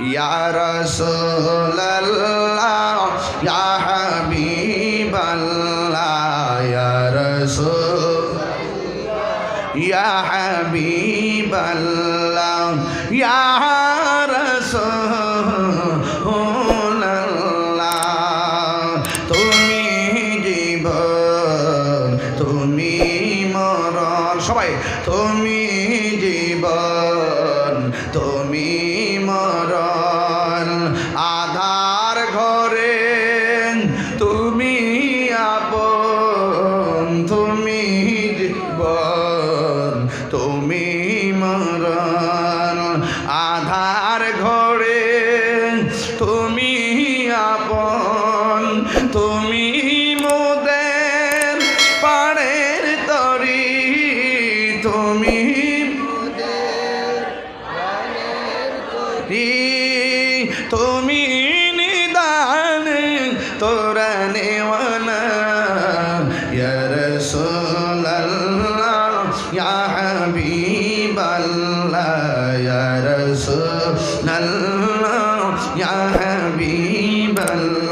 ইয়া রাসূলুল্লাহ, ইয়া হাবিবাল্লাহ, ইয়া রাসূল, ইয়া হাবিবাল্লাহ, ইয়া রাসূলুল্লাহ। তুমি জীবন, তুমি মরণ, সবাই, তুমি জীবন, তুমি মরণ। আধার ঘরে তুমি আপন, তুমি জীবন, তুমি মরণ। আধার ঘরে তুমি আপন, তুমি মোদের পাড়ের তরি, তুমি তুমি নিদান তোরা নেওয়ানা ইয়ার সোল্লাহ ইয়া হাবিবাল্লাহ ইয়ার সোল্লাহ ইয়া হাবিবাল্লাহ।